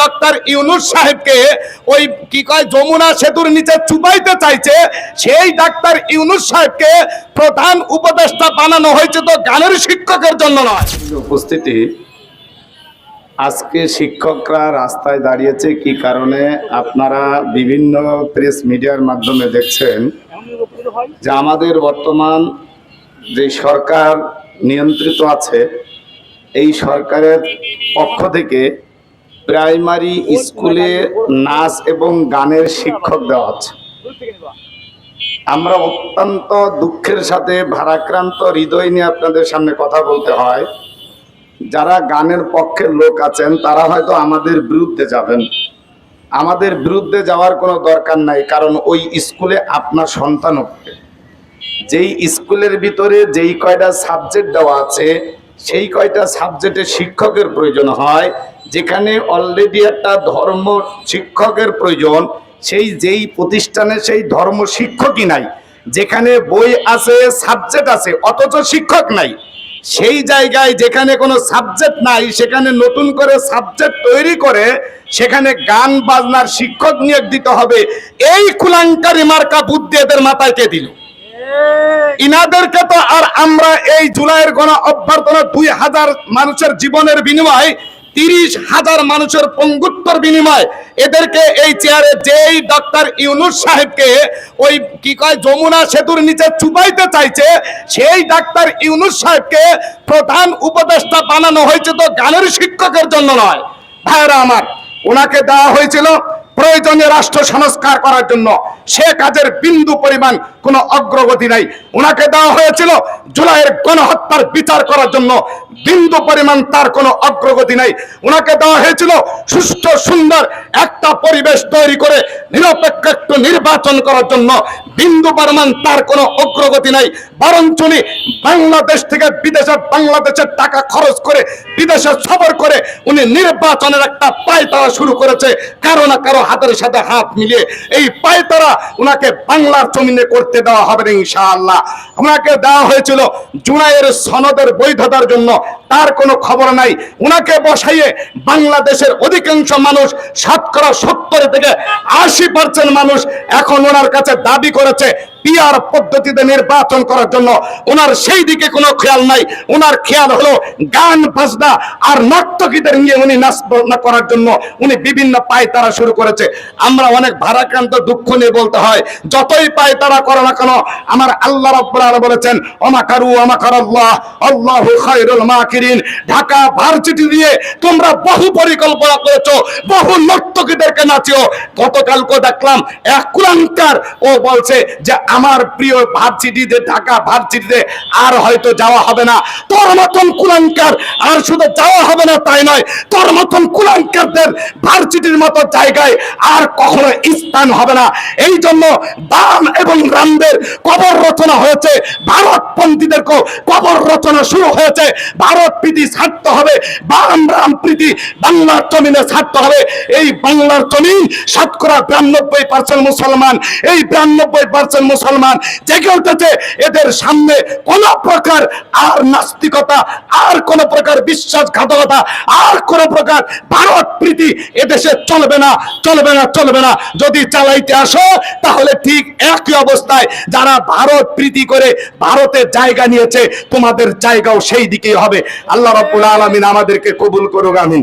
Doctor Yunus সাহেবকে ওই কি কয় যমুনা সেতুর নিচে চুপাইতে চাইছে, সেই ডাক্তার ইউনুস সাহেবকে প্রধান উপদেষ্টা বানানো হয়েছে তো গানের শিক্ষকের জন্য নয়। উপস্থিতি আজকে শিক্ষকরা রাস্তায় দাঁড়িয়েছে, কি কারণে আপনারা বিভিন্ন প্রেস মিডিয়ার মাধ্যমে দেখছেন যে আমাদের বর্তমান যে সরকার নিয়ন্ত্রিত আছে, এই সরকারের পক্ষ থেকে প্রাইমারি স্কুলে নাচ এবং গানের শিক্ষক দেওয়া হচ্ছে আমরা অত্যন্ত দুঃখের সাথে ভারাক্রান্ত হৃদয় নিয়ে আপনাদের সামনে কথা বলতে হয়। যারা গানের পক্ষের লোক আছেন, তারা হয়তো আমাদের বিরুদ্ধে যাবেন। আমাদের বিরুদ্ধে যাওয়ার কোনো দরকার নাই, কারণ ওই স্কুলে আপনার সন্তান উঠবে যেই স্কুলের ভিতরে যেই কয়টা সাবজেক্ট দেওয়া আছে, সেই কয়টা সাবজেক্টে শিক্ষকের প্রয়োজন হয় যেখানে অলরেডি একটা ধর্ম শিক্ষকের প্রয়োজন, সেই যেই প্রতিষ্ঠানে সেই ধর্ম শিক্ষকই নাই, যেখানে বই আছে সাবজেক্ট আছে, অথচ শিক্ষক নাই, সেই জায়গায় যেখানে কোনো সাবজেক্ট নাই, সেখানে নতুন করে সাবজেক্ট তৈরি করে, সেখানে গান বাজনার শিক্ষক নিয়োগ দিতে হবে, এই কুলাঙ্কারী মার্কা বুদ্ধি এদের মাথায় কে দিল? ইনাদেরকে তো আর আমরা এই জুলাইয়ের গণ অভ্যর্থনা দুই হাজার মানুষের জীবনের বিনিময় তিরিশ হাজার মানুষের পঙ্গুত্তর বিনিময়। এদেরকে এই চেয়ারে যেই ডক্টর ইউনুস সাহেবকে ওই কি কয় যমুনা সেতুর নিচে চুপাইতে চাইছে, সেই ডাক্তার ইউনুস সাহেবকে প্রধান উপদেষ্টা বানানো হয়েছে তো গানের শিক্ষকের জন্য নয়। ভাইরা আমার, ওনাকে দেওয়া হয়েছিল প্রয়োজনে রাষ্ট্র সংস্কার করার জন্য। সে কাজের বিন্দু পরিমাণ কোনো অগ্রগতি নাই। ওনাকে দেওয়া হয়েছিল জুলাইয়ের গণহত্যার বিচার করার জন্য। বিন্দু পরিমাণ তার কোনো অগ্রগতি নাই। ওনাকে দেওয়া হয়েছিল সুস্থ সুন্দর একটা পরিবেশ তৈরি করে, নিরপেক্ষ একটু নির্বাচন করার জন্য। বিন্দু পরিমাণ তার কোনো অগ্রগতি নাই। বরঞ্চ বাংলাদেশ থেকে বিদেশে, বাংলাদেশের টাকা খরচ করে, বিদেশে সফর করে উনি নির্বাচনের একটা পায়তারা শুরু করেছে। কারও না কারও হাতের সাথে হাত মিলিয়ে। এই পায়তারা উনাকে বাংলার জমিনে করতে দেওয়া হবে না ইনশাআল্লাহ। ওনাকে দেওয়া হয়েছিল জুনাইয়ের সনদের বৈধতার জন্য, তার কোনো খবর নাই। ওনাকে বসাইয়ে বাংলাদেশের অধিকাংশ মানুষ, সাতকরা সত্তর থেকে আশি পার্সেন্ট মানুষ এখন ওনার কাছে দাবি করেছে পিয়ার পদ্ধতিতে নির্বাচন করার জন্য ওনার সেই দিকে কোনো খেয়াল নাই। ওনার খেয়াল হলো গান, বাজনা আর নর্তকীদের নিয়ে উনি নাচ করার জন্য উনি বিভিন্ন পায়তারা শুরু করেছে। আমরা অনেক ভারাক্রান্ত দুঃখ নিয়ে বলতে হয়, যতই পায়তারা করো না কেন, আমার আল্লাহ রাব্বুল বলেছেন অমাকারু অমাকার আল্লাহ, আল্লাহু খায়রুল মাকিরিন। ঢাকা ভার্সিটি দিয়ে তোমরা বহু পরিকল্পনা করেছ, বহু নর্তকীদেরকে নাচিও। গতকালকে দেখলাম এক কুলাঙ্কার ও বলছে যে আমার প্রিয় ভার্সিটিতে ঢাকা ভার্সিটিতে আর হয়তো যাওয়া হবে না। তোর মতন কুলাঙ্কার আর শুধু যাওয়া হবে না তাই নয়, তোর মতন কুলাঙ্কারদের ভার্সিটির মতো জায়গায় আর কখনো স্থান হবে না। এই জন্য বাম এবং রামদের কবর রচনা হয়েছে। ভারতপন্থীদেরকেও কবর রচনা শুরু হয়েছে। ভারত প্রীতি ছাড়তে হবে। বাম রাম প্রীতি বাংলার জমিনে ছাড়তে হবে। এই বাংলার জমিন শতকরা বিরানব্বই পার্সেন্ট মুসলমান। এই বিরানব্বই পার্সেন্ট মুসলমান জেগে উঠেছে। এদের সামনে কোন প্রকার আর নাস্তিকতা, আর কোন প্রকার বিশ্বাসঘাতকতা, আর কোন প্রকার ভারত প্রীতি এদেশে চলবে না চলবে না চলবে না। যদি চালাইতে আসো, তাহলে ঠিক একই অবস্থায় যারা ভারত প্রীতি করে ভারতের জায়গা নিয়েছে, তোমাদের জায়গাও সেই দিকেই হবে। আল্লাহ রাব্বুল আলামিন আমাদেরকে কবুল করুক, আমিন।